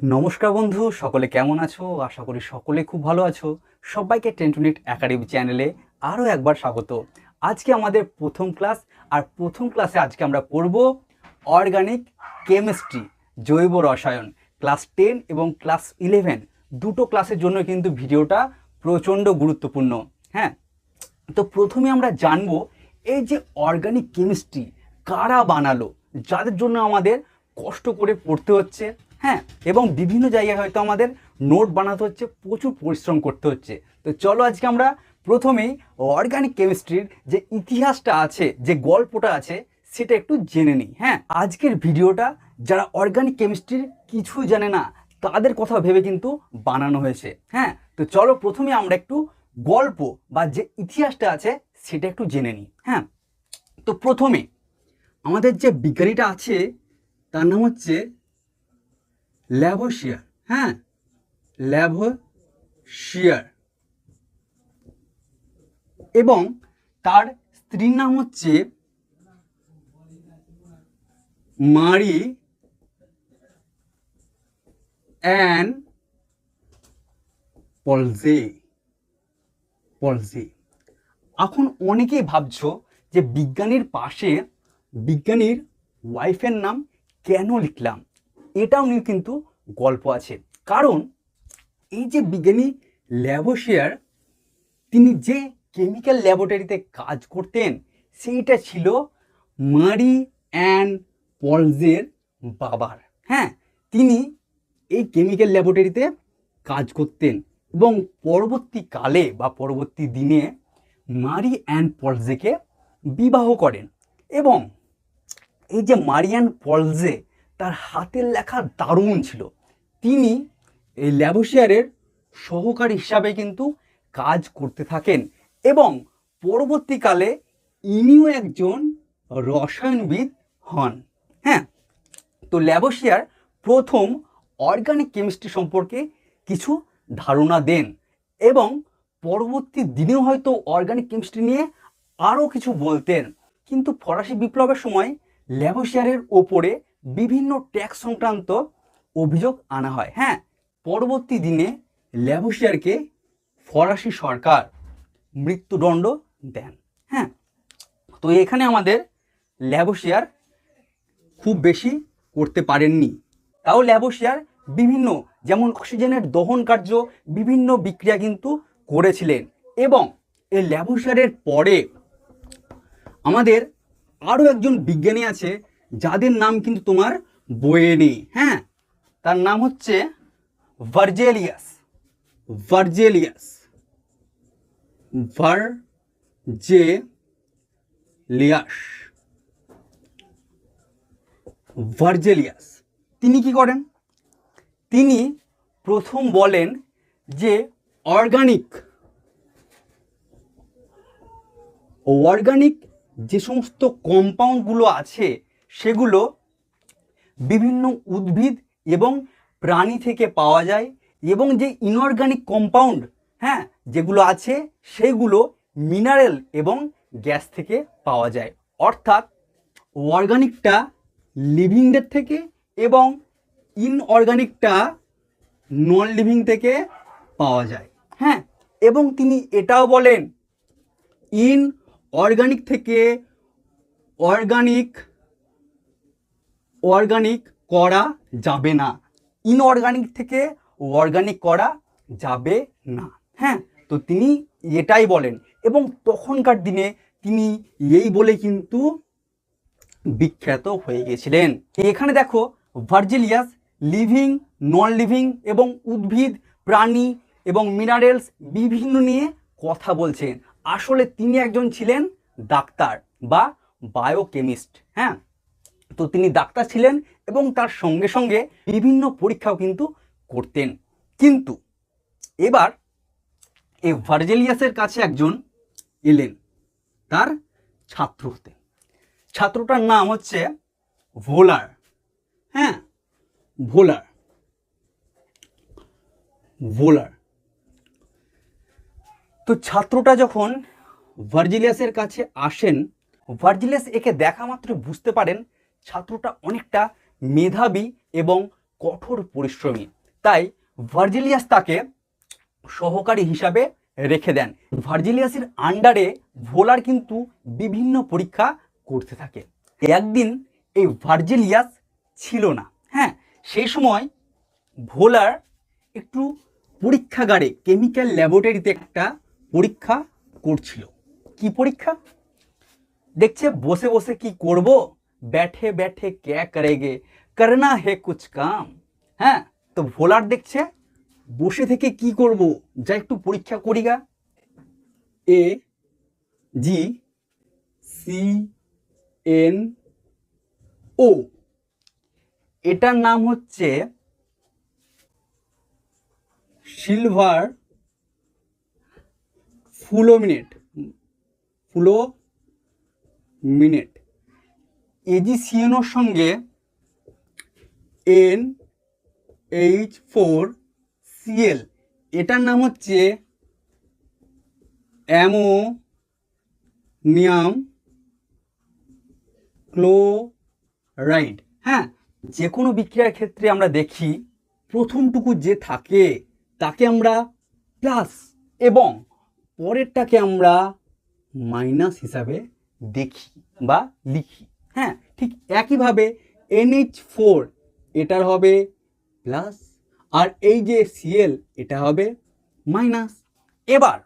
নমস্কার বন্ধু, সকলে কেমন আছো? আশা করি সকলে খুব ভালো আছো। সবাইকে টেন টু নিট একাডেমি চ্যানেলে আরও একবার স্বাগত। আজকে আমাদের প্রথম ক্লাস, আর প্রথম ক্লাসে আজকে আমরা পড়ব অর্গানিক কেমিস্ট্রি, জৈব রসায়ন। ক্লাস টেন এবং ক্লাস ইলেভেন, দুটো ক্লাসের জন্য কিন্তু ভিডিওটা প্রচণ্ড গুরুত্বপূর্ণ। হ্যাঁ তো প্রথমে আমরা জানব, এই যে অর্গানিক কেমিস্ট্রি কারা বানালো, যাদের জন্য আমাদের কষ্ট করে পড়তে হচ্ছে হ্যাঁ এবং বিভিন্ন জায়গায় হয়তো আমাদের নোট বানাতে হচ্ছে, প্রচুর পরিশ্রম করতে হচ্ছে। তো চলো আজকে আমরা প্রথমেই অর্গানিক কেমিস্ট্রির যে ইতিহাসটা আছে, যে গল্পটা আছে, সেটা একটু জেনে নিই। হ্যাঁ আজকের ভিডিওটা যারা অর্গানিক কেমিস্ট্রির কিছুই জানে না, তাদের কথা ভেবে কিন্তু বানানো হয়েছে। হ্যাঁ তো চলো প্রথমে আমরা একটু গল্প বা যে ইতিহাসটা আছে, সেটা একটু জেনে নিই। হ্যাঁ তো প্রথমে আমাদের যে বিজ্ঞানীটা আছে, তার নাম হচ্ছে ল্যাভোশিয়ার হ্যাঁ ল্যাভোশিয়ার এবং তার স্ত্রীর নাম হচ্ছে মারি অ্যান পলজে পলজে এখন অনেকেই ভাবছ যে বিজ্ঞানীর পাশে বিজ্ঞানীর ওয়াইফের নাম কেন লিখলাম? এটাও নিয়ে কিন্তু গল্প আছে। কারণ এই যে বিজ্ঞানী ল্যাবোশিয়ার তিনি যে কেমিক্যাল ল্যাবরেটরিতে কাজ করতেন, সেইটা ছিল মারি অ্যান্ড পলজের বাবার। হ্যাঁ তিনি এই কেমিক্যাল ল্যাবরেটরিতে কাজ করতেন এবং পরবর্তীকালে বা পরবর্তী দিনে মারি অ্যান্ড পলজেকে বিবাহ করেন। এবং এই যে মারিয়ান পলজে তার হাতের লেখা দারুণ ছিল। তিনি এই ল্যাবোশিয়ারের সহকারী হিসাবে কিন্তু কাজ করতে থাকেন এবং পরবর্তীকালে ইনিও একজন রসায়নবিদ হন। হ্যাঁ তো ল্যাবোশিয়ার প্রথম অর্গানিক কেমিস্ট্রি সম্পর্কে কিছু ধারণা দেন এবং পরবর্তী দিনেও হয়তো অর্গানিক কেমিস্ট্রি নিয়ে আরও কিছু বলতেন। কিন্তু ফরাসি বিপ্লবের সময় ল্যাবোশিয়ারের ওপরে বিভিন্ন ট্যাক্স সংক্রান্ত অভিযোগ আনা হয়। হ্যাঁ পরবর্তী দিনে ল্যাবোশিয়ারকে ফরাসি সরকার মৃত্যুদণ্ড দেন। হ্যাঁ তো এখানে আমাদের ল্যাবোশিয়ার খুব বেশি করতে পারেননি। তাও ল্যাবোশিয়ার বিভিন্ন, যেমন অক্সিজেনের দহন কার্য, বিভিন্ন বিক্রিয়া কিন্তু করেছিলেন এবং এই ল্যাবোশিয়ারের পরে আমাদের আরও একজন বিজ্ঞানী আছে যাদের নাম কিন্তু তোমার বইয়ে নেই হ্যাঁ? তার নাম হচ্ছে ভার্জেলিয়াস ভার্জেলিয়াস ভার্জেলিয়াস ভার্জেলিয়াস। তিনি কি করেন? তিনি প্রথম বলেন যে অর্গানিক অর্গানিক যে সমস্ত কম্পাউন্ডগুলো আছে সেগুলো বিভিন্ন উদ্ভিদ এবং প্রাণী থেকে পাওয়া যায় এবং যে ইনঅর্গানিক কম্পাউন্ড হ্যাঁ যেগুলো আছে সেগুলো মিনারেল এবং গ্যাস থেকে পাওয়া যায়। অর্থাৎ অর্গানিকটা লিভিংদের থেকে এবং ইনঅর্গানিকটা নন লিভিং থেকে পাওয়া যায় হ্যাঁ? এবং তিনি এটাও বলেন ইন অর্গানিক থেকে অর্গানিক অর্গানিক করা যাবে না। ইনঅর্গানিক থেকে অর্গানিক করা যাবে না। হ্যাঁ তো তিনি এটাই বলেন। এবং তখনকার দিনে তিনি এই বলে কিন্তু বিখ্যাত হয়ে গেছিলেন। এখানে দেখো, ভার্জিলিয়াস লিভিং নন লিভিং এবং উদ্ভিদ, প্রাণী এবং মিনারেলস বিভিন্ন নিয়ে কথা বলছেন। আসলে তিনি একজন ছিলেন ডাক্তার বা বায়োকেমিস্ট হ্যাঁ? তো তিনি ডাক্তার ছিলেন এবং তার সঙ্গে সঙ্গে বিভিন্ন পরীক্ষাও কিন্তু করতেন। কিন্তু এবার এই ভার্জেলিয়াসের কাছে একজন এলেন, তার ছাত্র হতে। ছাত্রটার নাম হচ্ছে ভোলার। হ্যাঁ ভোলার। ভোলার। তো ছাত্রটা যখন ভার্জিলিয়াসের কাছে আসেন, ভার্জিলিয়াস একে দেখা মাত্র বুঝতে পারেন ছাত্রটা অনেকটা মেধাবী এবং কঠোর পরিশ্রমী। তাই ভার্জিলিয়াস তাকে সহকারী হিসাবে রেখে দেন। ভার্জিলিয়াসের আন্ডারে ভোলার কিন্তু বিভিন্ন পরীক্ষা করতে থাকে। একদিন এই ভার্জিলিয়াস ছিল না হ্যাঁ? সেই সময় ভোলার একটু পরীক্ষাগারে, কেমিক্যাল ল্যাবরেটরিতে একটা পরীক্ষা করছিল। কি পরীক্ষা? দেখছে বসে বসে কি করব? ব্যাঠে ব্যাঠে ক্যা করেগে করনা হে কুছ কাম হ্যাঁ তো ভোলার দেখছে বসে থেকে কি করব? যা একটু পরীক্ষা করি গা এ জি সি এন ও এটার নাম হচ্ছে সিলভার ফুলোমিনেট। ফুলো মিনিট। এজি সিএনওর সঙ্গে এন এইচ ফোর সিএল এটার নাম হচ্ছে অ্যামোনিয়াম ক্লোরাইড। হ্যাঁ যে কোনো বিক্রিয়ার ক্ষেত্রে আমরা দেখি প্রথমটুকু যে থাকে, তাকে আমরা প্লাস এবং পরেরটাকে আমরা মাইনাস হিসাবে দেখি বা লিখি। হ্যাঁ ঠিক একইভাবে এনএইচ ফোর এটার হবে প্লাস আর এই যে সিএল এটা হবে মাইনাস এবার,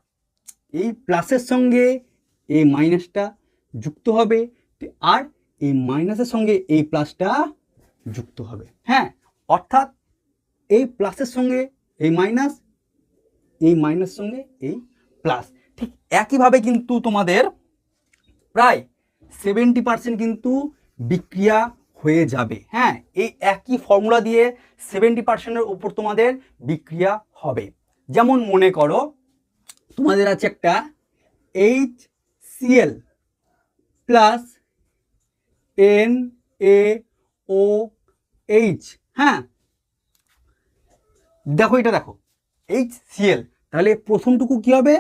এই প্লাসের সঙ্গে এই মাইনাসটা যুক্ত হবে আর এই মাইনাসের সঙ্গে এই প্লাসটা যুক্ত হবে। হ্যাঁ অর্থাৎ এই প্লাসের সঙ্গে এই মাইনাস এই মাইনাস সঙ্গে এই প্লাস ঠিক একইভাবে কিন্তু তোমাদের প্রায় সেভেন্টি পার্সেন্ট কিন্তু বিক্রিয়া হয়ে যাবে। হ্যাঁ এই একই ফর্মুলা দিয়ে সেভেন্টি পার্সেন্টের উপর তোমাদের বিক্রিয়া হবে। যেমন মনে করো, তোমাদের আছে একটা H CL plus N A O H হ্যাঁ দেখো এটা দেখো এইচ সিএল তাহলে প্রথমটুকু কি হবে?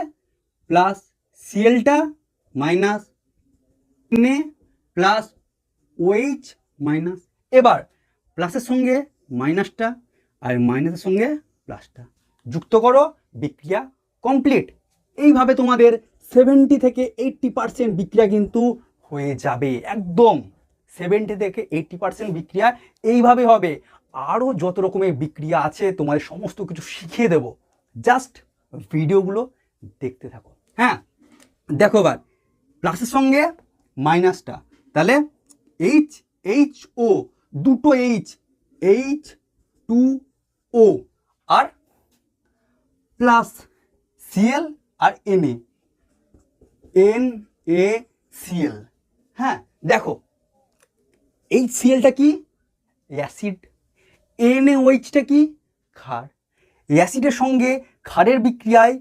প্লাস সিএলটা মাইনাস নে প্লাস ওইচ মাইনাস এবার প্লাসের সঙ্গে মাইনাসটা আর মাইনাসের সঙ্গে প্লাসটা যুক্ত করো, বিক্রিয়া কমপ্লিট এইভাবে তোমাদের সেভেন্টি থেকে এইট্টি পার্সেন্ট বিক্রিয়া কিন্তু হয়ে যাবে, একদম। সেভেন্টি থেকে এইট্টি পার্সেন্ট বিক্রিয়া এইভাবে হবে। আরও যত রকমের বিক্রিয়া আছে, তোমাদের সমস্ত কিছু শিখিয়ে দেব। জাস্ট ভিডিওগুলো দেখতে থাকো। হ্যাঁ দেখো এবার। প্লাসের সঙ্গে মাইনাসটা। তাহলে এইচ এইচ ও দুটো এইচ এইচ টু ও আর প্লাস সিএল আর এন এন এ সিএল হ্যাঁ দেখো, এই সিএলটা কি? অ্যাসিড এন এ ওইচটা কি? ক্ষার। অ্যাসিডের সঙ্গে ক্ষারের বিক্রিয়ায়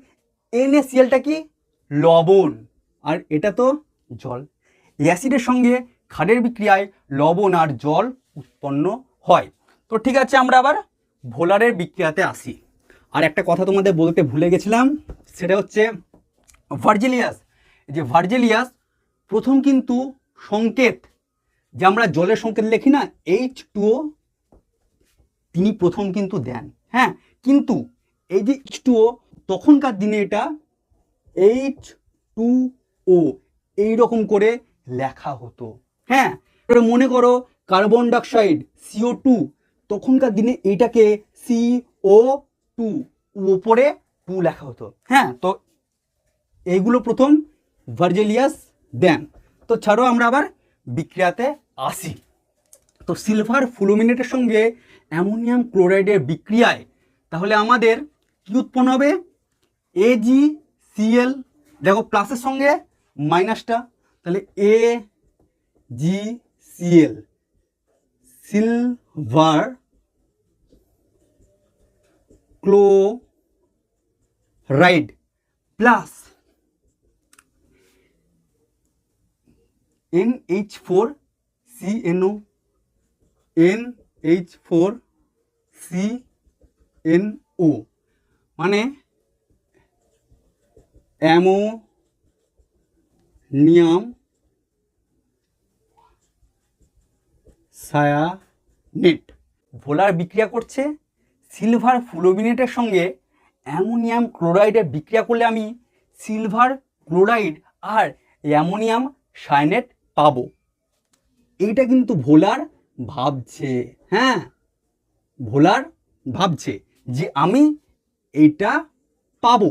এন এ সিএলটা কি? লবণ। আর এটা তো জল। অ্যাসিডের সঙ্গে ক্ষারের বিক্রিয়ায় লবণ আর জল উৎপন্ন হয়। তো ঠিক আছে, আমরা আবার ভোলারের বিক্রিয়াতে আসি। আর একটা কথা তোমাদের বলতে ভুলে গেছিলাম, সেটা হচ্ছে ভার্জিলিয়াস। যে ভার্জিলিয়াস, প্রথম কিন্তু সংকেত, যে আমরা জলের সংকেত লিখি না এইচ টুও তিনি প্রথম কিন্তু দেন। হ্যাঁ কিন্তু এই যে এইচ টুও তখনকার দিনে এটা এইচ টু ও এইরকম করে লেখা হতো। হ্যাঁ মনে করো কার্বন ডাইঅক্সাইড সিও টু, তখনকার দিনে এইটাকে সিও টু ওপরে টু লেখা হতো। হ্যাঁ তো এইগুলো প্রথম ভার্জেলিয়াস দেন। তো ছাড়ো আমরা আবার বিক্রিয়াতে আসি। তো সিলভার ফ্লুমিনেটের সঙ্গে অ্যামোনিয়াম ক্লোরাইডের বিক্রিয়ায় তাহলে আমাদের কি উৎপন্ন হবে? এজি সিএল দেখো প্লাসের সঙ্গে মাইনাসটা তাহলে A G CL silver chloride plus N H four C NO N H four C N O ammonium cyanate ভোলার বিক্রিয়া করছে, সিলভার ফ্লোমিনেটের সঙ্গে অ্যামোনিয়াম ক্লোরাইডের বিক্রিয়া করলে আমি সিলভার ক্লোরাইড আর অ্যামোনিয়াম সাইনেট পাবো। এইটা কিন্তু ভোলার ভাবছে হ্যাঁ? ভোলার ভাবছে যে আমি এইটা পাবো।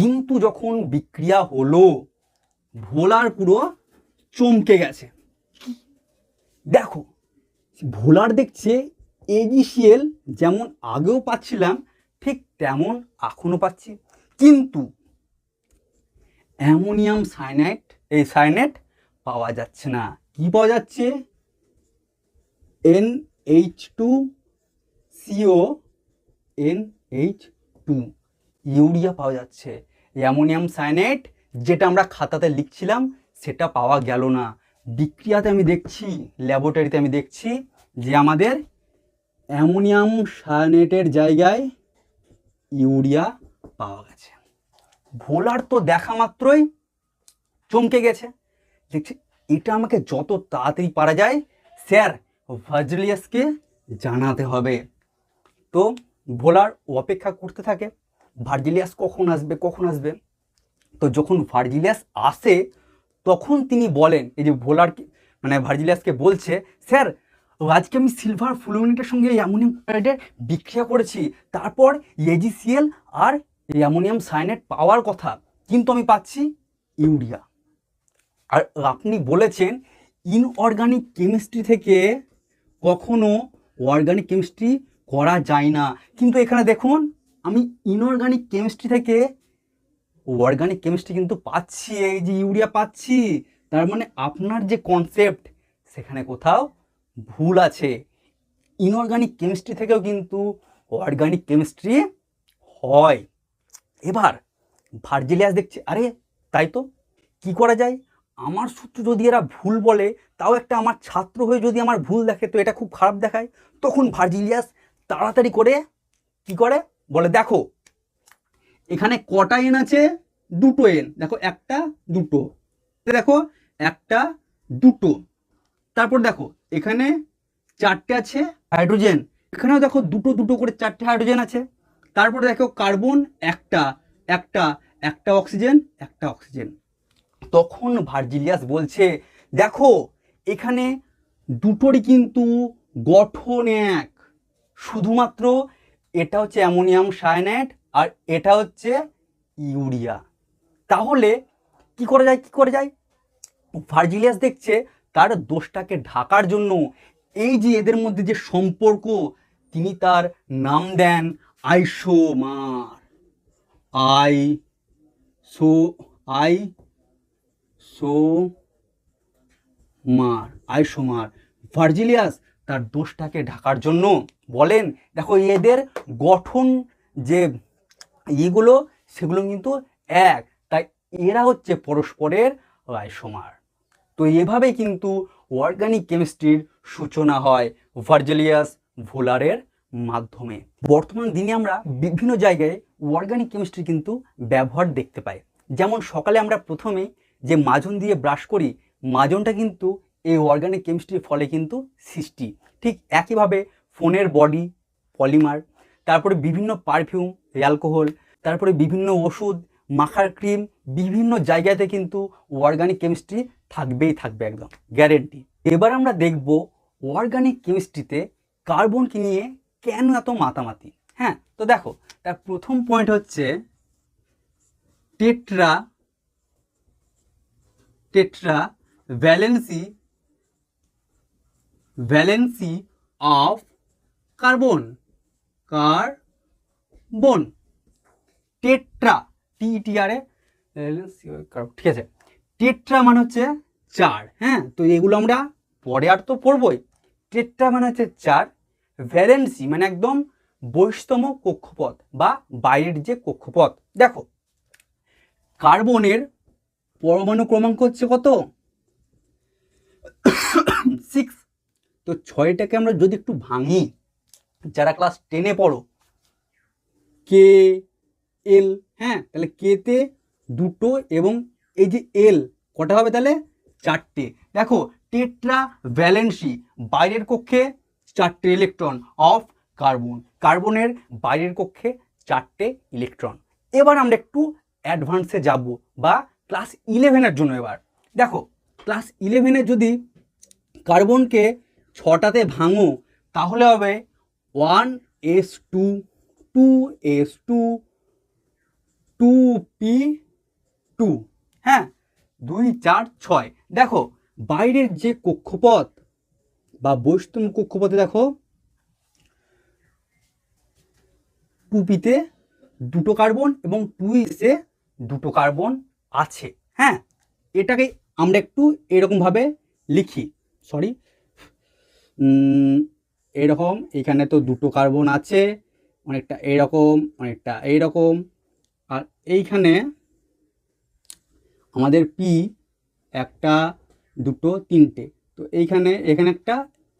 কিন্তু যখন বিক্রিয়া হলো, ভোলার পুরো চমকে গেছে। দেখো, ভোলার দেখছে এজিসিএল যেমন আগেও পাচ্ছিলাম, ঠিক তেমন এখনও পাচ্ছি। কিন্তু অ্যামোনিয়াম সাইনাইট এই সাইনাইট পাওয়া যাচ্ছে না। কি পাওয়া যাচ্ছে? N H two CO N H two, urea পাওয়া যাচ্ছে। অ্যামোনিয়াম সাইনাইট যেটা আমরা খাতাতে লিখছিলাম, সেটা পাওয়া গেল না। বিক্রিয়াতে আমি দেখছি, ল্যাবরেটরিতে আমি দেখছি যে আমাদের অ্যামোনিয়াম সায়ানেটের জায়গায় ইউরিয়া পাওয়া গেছে। ভোলার তো দেখা মাত্রই চমকে গেছে। দেখছি, এটা আমাকে যত তাড়াতাড়ি পারা যায়, স্যার, ভার্জিলিয়াসকে জানাতে হবে। তো ভোলার অপেক্ষা করতে থাকে। ভার্জিলিয়াস কখন আসবে কখন আসবে? তো যখন ভার্জিলিয়াস আসে, তখন তিনি বলেন, এই যে ভোলার মানে ভার্জিলিয়াসকে বলছে, স্যার, আজকে আমি সিলভার ফ্লুমিনেটের সঙ্গে অ্যামোনিয়াম ক্লোরাইডের বিক্রিয়া করেছি। তারপর এজিসিএল আর অ্যামোনিয়াম সাইনেট পাওয়ার কথা, কিন্তু আমি পাচ্ছি ইউরিয়া। আর আপনি বলেছেন, ইনঅর্গানিক কেমিস্ট্রি থেকে কখনো অর্গানিক কেমিস্ট্রি করা যায় না। কিন্তু এখানে দেখুন আমি ইনঅর্গানিক কেমিস্ট্রি থেকে অর্গানিক কেমিস্ট্রি কিন্তু পাচ্ছি, এই যে ইউরিয়া পাচ্ছি। তার মানে আপনার যে কনসেপ্ট সেখানে কোথাও ভুল আছে। ইনঅর্গানিক কেমিস্ট্রি থেকেও কিন্তু অর্গানিক কেমিস্ট্রি হয়। এবার ভার্জিলিয়াস দেখছে, আরে, তাই তো? কি করা যায়? আমার সূত্র যদি এরা ভুল বলে, তাও একটা আমার ছাত্র হয়ে যদি আমার ভুল দেখে, তো এটা খুব খারাপ দেখায়। তখন ভার্জিলিয়াস তাড়াতাড়ি করে কি করে? বলে দেখো, এখানে কটা এন আছে? দুটো এন দেখো, একটা, দুটো। দেখো, একটা, দুটো। তারপর দেখো, এখানে চারটে আছে হাইড্রোজেন এখানেও দেখো দুটো দুটো করে চারটে হাইড্রোজেন আছে। তারপরে দেখো কার্বন একটা। একটা একটা অক্সিজেন একটা অক্সিজেন তখন ভার্জিলিয়াস বলছে, দেখো, এখানে দুটোরই কিন্তু গঠন এক। শুধুমাত্র এটা হচ্ছে অ্যামোনিয়াম সায়ানাইড আর এটা হচ্ছে ইউরিয়া। তাহলে কি করা যায়, কি করে যায়? ভার্জিলিয়াস দেখছে তার দোষটাকে ঢাকার জন্য। এই যে এদের মধ্যে যে সম্পর্ক, তিনি তার নাম দেন isomer. Iso isomer, isomer. Berzelius তার দোষটাকে ঢাকার জন্য বলেন। দেখো, এদের গঠন যে ইগুলো সেগুলো কিন্তু এক। তাই এরা হচ্ছে পরস্পরের আইসোমার তো এভাবে কিন্তু অর্গানিক কেমিস্ট্রির সূচনা হয় ভার্জেলিয়াস ভোলারের মাধ্যমে। বর্তমান দিনে আমরা বিভিন্ন জায়গায় অর্গানিক কেমিস্ট্রি কিন্তু ব্যবহার দেখতে পাই। যেমন সকালে আমরা প্রথমে যে মাজন দিয়ে ব্রাশ করি, মাজনটা কিন্তু এই অর্গানিক কেমিস্ট্রির ফলে কিন্তু সৃষ্টি। ঠিক একইভাবে ফোনের বডি পলিমার তারপরে বিভিন্ন পারফিউম অ্যালকোহল তারপরে বিভিন্ন ওষুধ, মাখার ক্রিম বিভিন্ন জায়গাতে কিন্তু অর্গানিক কেমিস্ট্রি থাকবেই থাকবে একদম গ্যারেন্টি এবার আমরা দেখব অর্গানিক কেমিস্ট্রিতে কার্বনকে নিয়ে কেন এত মাতামাতি? হ্যাঁ তো দেখো, তার প্রথম পয়েন্ট হচ্ছে tetra tetra valency valency of carbon car carbon tetra টিটিআরে ঠিক আছে। টেট্রা মানে হচ্ছে চার হ্যাঁ? তো এগুলো আমরা পরে আর তো পড়বই। টেট্রা মানে হচ্ছে চার। ভ্যালেন্সি মানে একদম বৈশতম কক্ষপথ বা বাইরের যে কক্ষপথ। দেখো, কার্বনের পরমাণু ক্রমাঙ্ক হচ্ছে কত? সিক্স তো ছয়টাকে আমরা যদি একটু ভাঙি, যারা ক্লাস টেনে পড়ো কে এল হ্যাঁ তাহলে কেতে দুটো এবং এই যে এল কটা হবে তাহলে? চারটে। দেখো টেট্রা ভ্যালেন্সি বাইরের কক্ষে চারটে ইলেকট্রন অফ কার্বন কার্বনের বাইরের কক্ষে চারটে ইলেকট্রন এবার আমরা একটু অ্যাডভান্সে যাব, বা ক্লাস ইলেভেনের জন্য এবার। দেখো ক্লাস ইলেভেনে যদি কার্বনকে ছটাতে ভাঙো, তাহলে হবে one S two two S two two P two হ্যাঁ? দুই, চার, ছয়। দেখো, বাইরের যে কক্ষপথ বা বৈষ্ণব কক্ষপথে দেখো টুপিতে দুটো কার্বন এবং টু ইসে দুটো কার্বন আছে হ্যাঁ? এটাকে আমরা একটু এরকমভাবে লিখি সরি এরকম, এখানে তো দুটো কার্বন আছে, অনেকটা এরকম, অনেকটা এইরকম। আর এইখানে আমাদের পি একটা, দুটো, তিনটে। তো এইখানে, এখানে একটা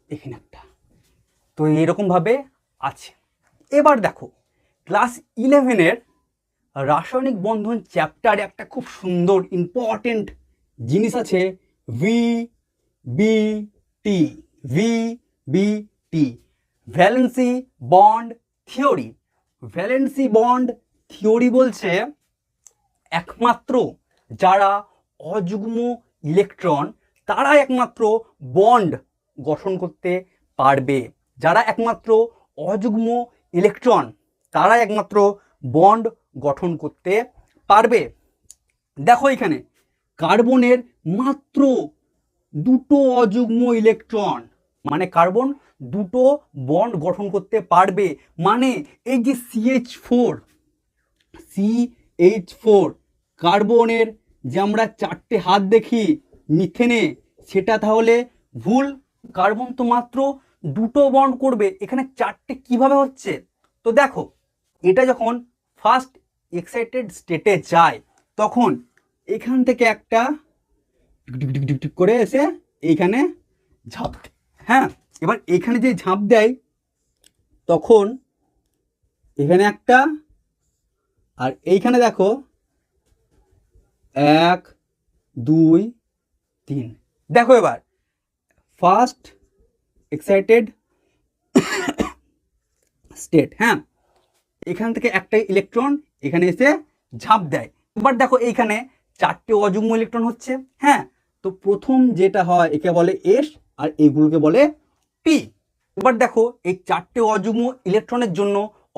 এখানে একটা। তো এইরকমভাবে আছে। এবার দেখো ক্লাস ইলেভেনের রাসায়নিক বন্ধন চ্যাপ্টারে একটা খুব সুন্দর ইম্পর্টেন্ট জিনিস আছে V B T V B T valency bond theory valency bond theory বলছে একমাত্র যারা অযুগ্ম ইলেকট্রন তারা একমাত্র বন্ড গঠন করতে পারবে। যারা একমাত্র অযুগ্ম ইলেকট্রন তারা একমাত্র বন্ড গঠন করতে পারবে। দেখো এখানে কার্বনের মাত্র দুটো অযুগ্ম ইলেকট্রন মানে কার্বন দুটো বন্ড গঠন করতে পারবে। মানে এই যে সিএইচ ফোর সিএইচ ফোর কার্বনের যে আমরা চারটে হাত দেখি, মিথেনে, সেটা তাহলে ভুল। কার্বন তো মাত্র দুটো বন্ড করবে। এখানে চারটে কীভাবে হচ্ছে? তো দেখো, এটা যখন ফার্স্ট এক্সাইটেড স্টেটে যায়, তখন এখান থেকে একটা করে এসে এইখানে ঝাঁপ। হ্যাঁ এবার এখানে যে ঝাঁপ দেয়, তখন এখানে একটা, আর এইখানে দেখো, এক, দুই, তিন। দেখো এবার ফার্স্ট এক্সাইটেড স্টেট হ্যাঁ? এখান থেকে একটা ইলেকট্রন এখানে এসে ঝাঁপ দেয়। এবার দেখো এইখানে চারটে অযুগ্ম ইলেকট্রন হচ্ছে হ্যাঁ? তো প্রথম যেটা হয়, একে বলে এস আর এইগুলোকে বলে পি এবার দেখো, এই চারটে অযুগ্ম ইলেকট্রনের জন্য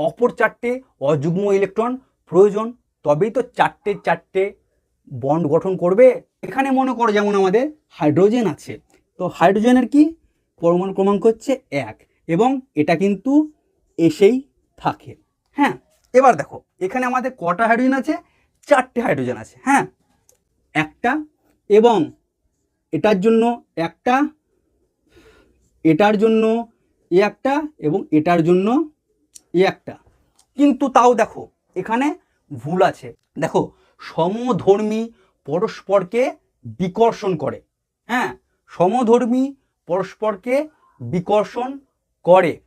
অপর চারটে অযুগ্ম ইলেকট্রন প্রয়োজন। তবেই তো চারটে চারটে বন্ড গঠন করবে। এখানে মনে করো যেমন আমাদের হাইড্রোজেন আছে। তো হাইড্রোজেনের কি? পরমাণু ক্রমাঙ্ক হচ্ছে এক এবং এটা কিন্তু এসেই থাকে। হ্যাঁ এবার দেখো, এখানে আমাদের কটা হাইড্রোজেন আছে? চারটে হাইড্রোজেন আছে। হ্যাঁ একটা এবং এটার জন্য একটা এটার জন্য এ একটা এবং এটার জন্য এ একটা। কিন্তু তাও দেখো, এখানে ভুল আছে। দেখো, সমধর্মী পরস্পরকে বিকর্ষণ করে। হ্যাঁ সমধর্মী পরস্পরকে বিকর্ষণ করে।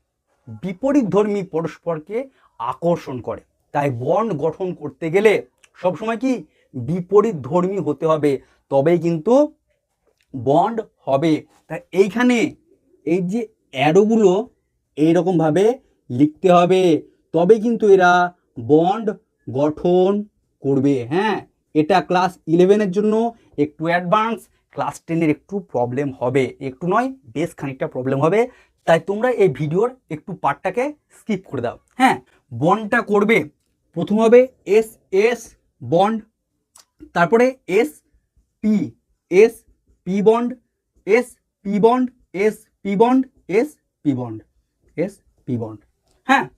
বিপরীত ধর্মী পরস্পরকে আকর্ষণ করে। তাই বন্ড গঠন করতে গেলে সবসময় কি? বিপরীত ধর্মী হতে হবে। তবেই কিন্তু বন্ড হবে। তাই এইখানে এই যে অ্যারোগুলো এইরকমভাবে লিখতে হবে, তবে কিন্তু এরা বন্ড গঠন করবে। হ্যাঁ এটা ক্লাস ইলেভেনের জন্য একটু অ্যাডভান্স ক্লাস টেনের একটু প্রবলেম হবে। একটু নয়, বেশ খানিকটা প্রবলেম হবে। তাই তোমরা এই ভিডিওর একটু পার্টটাকে স্কিপ করে দাও। হ্যাঁ বন্ডটা করবে। প্রথম হবে এস এস বন্ড, তারপরে S P S P bond S P bond S P bond S P bond S P bond হ্যাঁ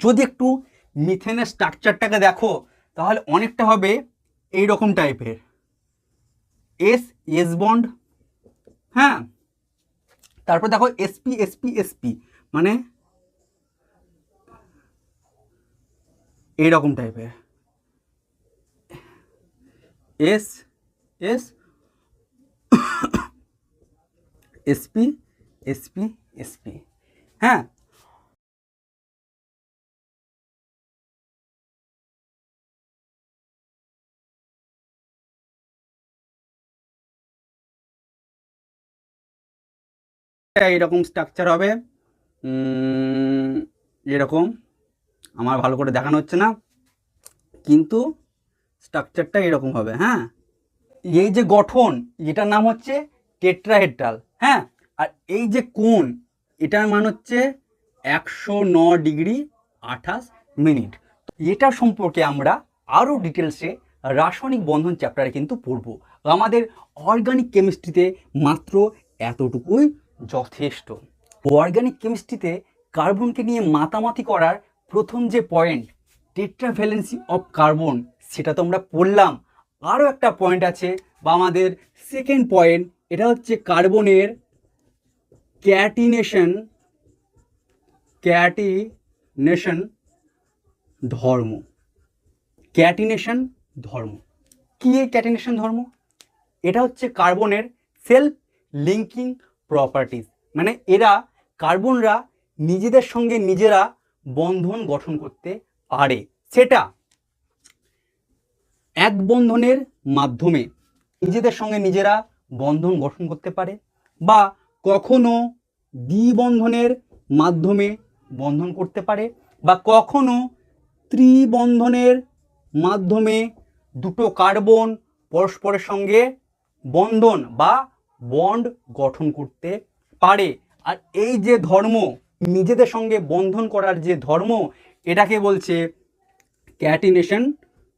যদি একটু মিথেনের স্ট্রাকচারটাকে দেখো, তাহলে অনেকটা হবে এই রকম টাইপের এস এস বন্ড হ্যাঁ তারপর দেখো এসপি এসপি এসপি মানে এইরকম টাইপের S S SP SP SP হ্যাঁ। এইরকম স্ট্রাকচার হবে। এরকম। আমার ভালো করে দেখানো হচ্ছে না। কিন্তু স্ট্রাকচারটা এরকম হবে হ্যাঁ। এই যে গঠন, এটার নাম হচ্ছে টেট্রাহেড্রাল হ্যাঁ। আর এই যে কোণ, এটার মান হচ্ছে একশো ন ডিগ্রি আঠাশ মিনিট। এটা সম্পর্কে আমরা আরও ডিটেলসে রাসায়নিক বন্ধন চ্যাপ্টারে কিন্তু পড়ব। আমাদের অর্গানিক কেমিস্ট্রিতে মাত্র এতটুকুই যথেষ্ট। অর্গানিক কেমিস্ট্রিতে কার্বনকে নিয়ে মাতামাতি করার প্রথম যে পয়েন্ট টেট্রাভ্যালেন্সি অফ কার্বন সেটা তো আমরা পড়লাম। আরও একটা পয়েন্ট আছে বা আমাদের সেকেন্ড পয়েন্ট এটা হচ্ছে কার্বনের ক্যাটিনেশন ক্যাটিনেশন ধর্ম। ক্যাটিনেশন ধর্ম। কি এই ক্যাটিনেশন ধর্ম? এটা হচ্ছে কার্বনের সেলফ লিঙ্কিং প্রপার্টিজ মানে এরা কার্বনরা নিজেদের সঙ্গে নিজেরা বন্ধন গঠন করতে পারে। সেটা এক বন্ধনের মাধ্যমে নিজেদের সঙ্গে নিজেরা বন্ধন গঠন করতে পারে বা কখনো দ্বিবন্ধনের মাধ্যমে বন্ধন করতে পারে বা কখনো ত্রিবন্ধনের মাধ্যমে দুটো কার্বন পরস্পরের সঙ্গে বন্ধন বা বন্ড গঠন করতে পারে। আর এই যে ধর্ম, নিজেদের সঙ্গে বন্ধন করার যে ধর্ম, এটাকে বলছে ক্যাটিনেশন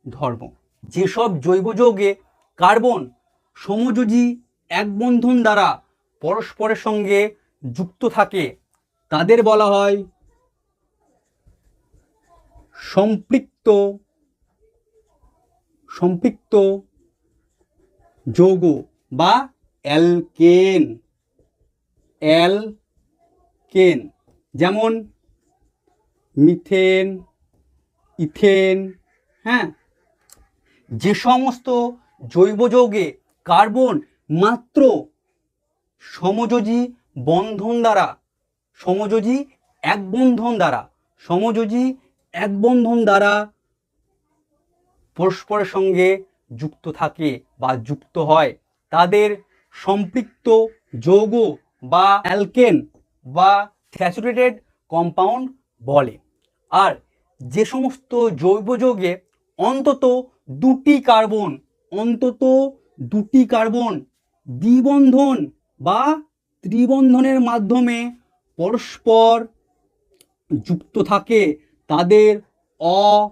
ধর্ম। যেসব জৈব যৌগে কার্বন, সমযোজী এক বন্ধন দ্বারা পরস্পরের সঙ্গে যুক্ত থাকে তাদের বলা হয়? সম্পৃক্ত সম্পৃক্ত যৌগ বা অ্যালকেন অ্যালকেন, যেমন মিথেন, ইথেন হ্যাঁ? যে সমস্ত জৈব যৌগে কার্বন মাত্র সমযোজী বন্ধন দ্বারা, সমযোজী এক বন্ধন দ্বারা, সমযোজী এক বন্ধন দ্বারা পরস্পরের সঙ্গে যুক্ত থাকে বা যুক্ত হয়। তাদের সম্পৃক্ত যৌগ বা অ্যালকেন বা স্যাচুরেটেড কম্পাউন্ড বলে। আর যে সমস্ত জৈব যৌগে অন্তত দুটি কার্বন, অন্তত দুটি কার্বন দ্বিবন্ধন বা ত্রিবন্ধনের মাধ্যমে পরস্পর যুক্ত থাকে তাদের অ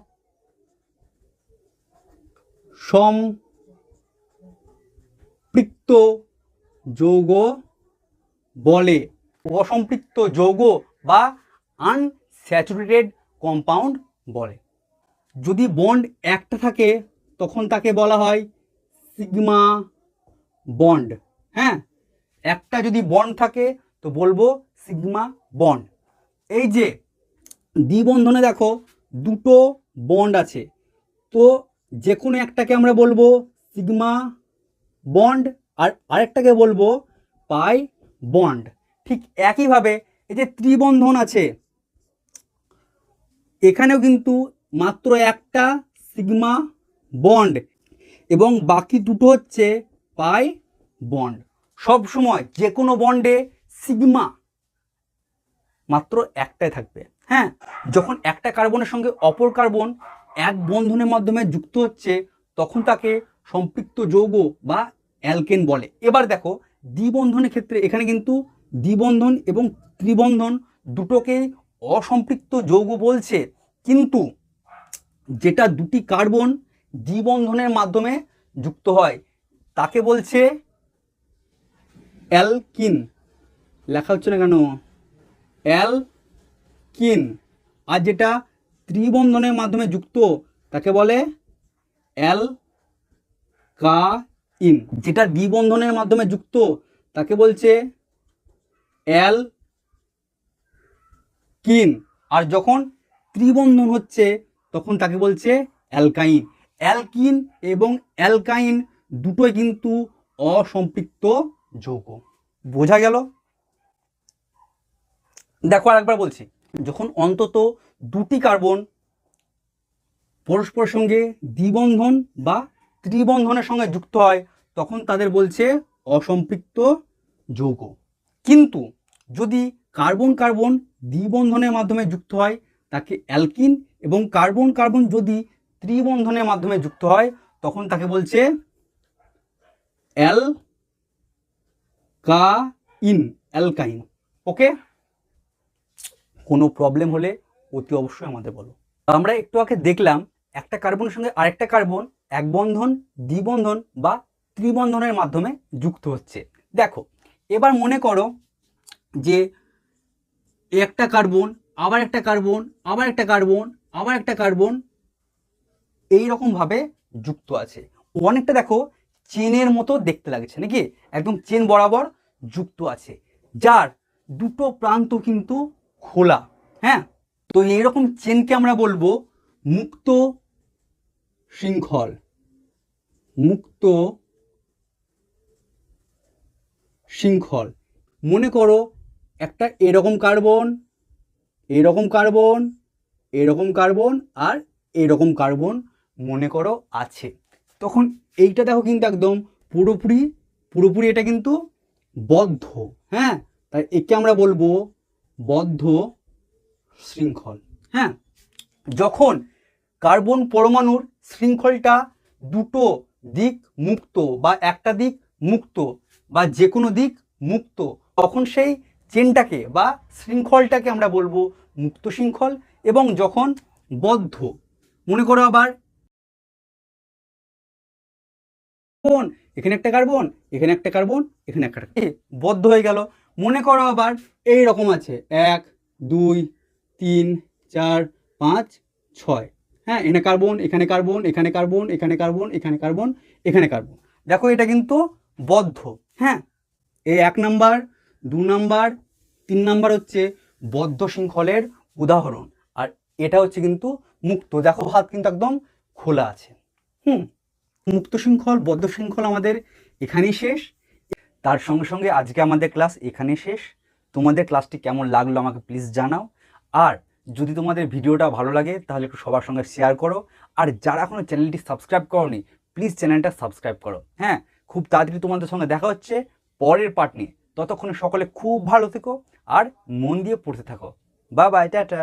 সম্পৃক্ত যৌগ বলে। অসম্পৃক্ত যৌগ বা আনস্যাচুরেটেড কম্পাউন্ড বলে। যদি বন্ড একটা থাকে, তখন তাকে বলা হয় সিগমা বন্ড হ্যাঁ? একটা যদি বন্ড থাকে, তো বলব সিগমা বন্ড এই যে, দ্বিবন্ধনে দেখো দুটো বন্ড আছে। তো যে কোনো একটাকে আমরা বলব সিগমা বন্ড, আর আরেকটাকে বলব পাই বন্ড। ঠিক একইভাবে এই যে ত্রিবন্ধন আছে, এখানেও কিন্তু মাত্র একটা সিগমা বন্ড, এবং বাকি দুটো হচ্ছে পাই বন্ড। সব সময় যে কোনো বন্ডে সিগমা মাত্র একটাই থাকবে। হ্যাঁ যখন একটা কার্বনের সঙ্গে অপর কার্বন এক বন্ধনের মাধ্যমে যুক্ত হচ্ছে, তখন তাকে সম্পৃক্ত যৌগ বা অ্যালকেন বলে। এবার দেখো, দ্বিবন্ধনের ক্ষেত্রে এখানে কিন্তু দ্বিবন্ধন এবং ত্রিবন্ধন দুটোকে অসম্পৃক্ত যৌগ বলছে। কিন্তু যেটা দুটি কার্বন দ্বিবন্ধনের মাধ্যমে যুক্ত হয়, তাকে বলছে অ্যালকিন। লেখা হচ্ছে না কেন? অ্যালকিন। আর যেটা ত্রিবন্ধনের মাধ্যমে যুক্ত, তাকে বলে অ্যাল কা ইন যেটা দ্বিবন্ধনের মাধ্যমে যুক্ত, তাকে বলছে অ্যাল কিন আর যখন ত্রিবন্ধন হচ্ছে, তখন তাকে বলছে অ্যালকাইন। অ্যালকিন এবং অ্যালকাইন দুটোই কিন্তু অসম্পৃক্ত যৌগ। বোঝা গেল? দেখো আরেকবার বলছি, যখন অন্তত দুটি কার্বন পরস্পরের সঙ্গে দ্বিবন্ধন বা ত্রিবন্ধনের সঙ্গে যুক্ত হয়, তখন তাদের বলছে অসম্পৃক্ত যৌগ। কিন্তু যদি কার্বন কার্বন দ্বিবন্ধনের মাধ্যমে যুক্ত হয়, তাকে অ্যালকিন এবং কার্বন কার্বন যদি ত্রিবন্ধনের মাধ্যমে যুক্ত হয়, তখন তাকে বলছে অ্যাল কা ইন, অ্যালকাইন। ওকে? কোনো প্রবলেম হলে অতি অবশ্যই আমাদের বলো। আমরা একটু আগে দেখলাম একটা কার্বনের সঙ্গে আরেকটা কার্বন এক বন্ধন, দ্বিবন্ধন বা ত্রিবন্ধনের মাধ্যমে যুক্ত হচ্ছে। দেখো, এবার মনে করো যে একটা কার্বন, আবার একটা কার্বন, আবার একটা কার্বন, আবার একটা কার্বন এই রকমভাবে যুক্ত আছে। অনেকটা দেখো চেনের মতো দেখতে লাগছে, নাকি? একদম চেন বরাবর যুক্ত আছে। যার দুটো প্রান্ত কিন্তু খোলা। হ্যাঁ? তো এইরকম চেনকে আমরা বলব মুক্ত শৃঙ্খল। মুক্ত শৃঙ্খল। মনে করো একটা এরকম কার্বন এরকম কার্বন এরকম কার্বন আর এরকম কার্বন মনে করো আছে। তখন এইটা দেখো কিন্তু একদম পুরোপুরি পুরোপুরি এটা কিন্তু বদ্ধ। হ্যাঁ? তাই একে আমরা বলব বদ্ধ শৃঙ্খল। হ্যাঁ? যখন কার্বন পরমাণুর শৃঙ্খলটা দুটো দিক মুক্ত বা একটা দিক মুক্ত বা যে কোনো দিক মুক্ত, তখন সেই চেনটাকে বা শৃঙ্খলটাকে আমরা বলব মুক্ত শৃঙ্খল এবং যখন বদ্ধ। মনে করো আবার কার্বন, এখানে একটা কার্বন, এখানে একটা কার্বন, এখানে একটা বদ্ধ হয়ে গেল। মনে করো আবার এই রকম আছে। এক, দুই, তিন, চার, পাঁচ, ছয়। হ্যাঁ এখানে কার্বন এখানে কার্বন এখানে কার্বন এখানে কার্বন এখানে কার্বন এখানে কার্বন। দেখো এটা কিন্তু বদ্ধ। হ্যাঁ এই এক নাম্বার, দু নাম্বার, তিন নাম্বার হচ্ছে বদ্ধ শৃঙ্খলের উদাহরণ। আর এটা হচ্ছে কিন্তু মুক্ত। দেখো হাত কিন্তু একদম খোলা আছে। হুম মুক্ত শৃঙ্খল, বদ্ধ শৃঙ্খল আমাদের এখানেই শেষ। তার সঙ্গে সঙ্গে আজকে আমাদের ক্লাস এখানেই শেষ। তোমাদের ক্লাসটি কেমন লাগল আমাকে প্লিজ জানাও। আর যদি তোমাদের ভিডিওটা ভালো লাগে, তাহলে একটু সবার সঙ্গে শেয়ার করো। আর যারা এখনও চ্যানেলটি সাবস্ক্রাইব করোনি প্লিজ চ্যানেলটা সাবস্ক্রাইব করো। হ্যাঁ খুব তাড়াতাড়ি তোমাদের সঙ্গে দেখা হচ্ছে পরের পার্ট নিয়ে। ততক্ষণে সকলে খুব ভালো থেকো আর মন দিয়ে পড়তে থাকো। বা বাই টাটা।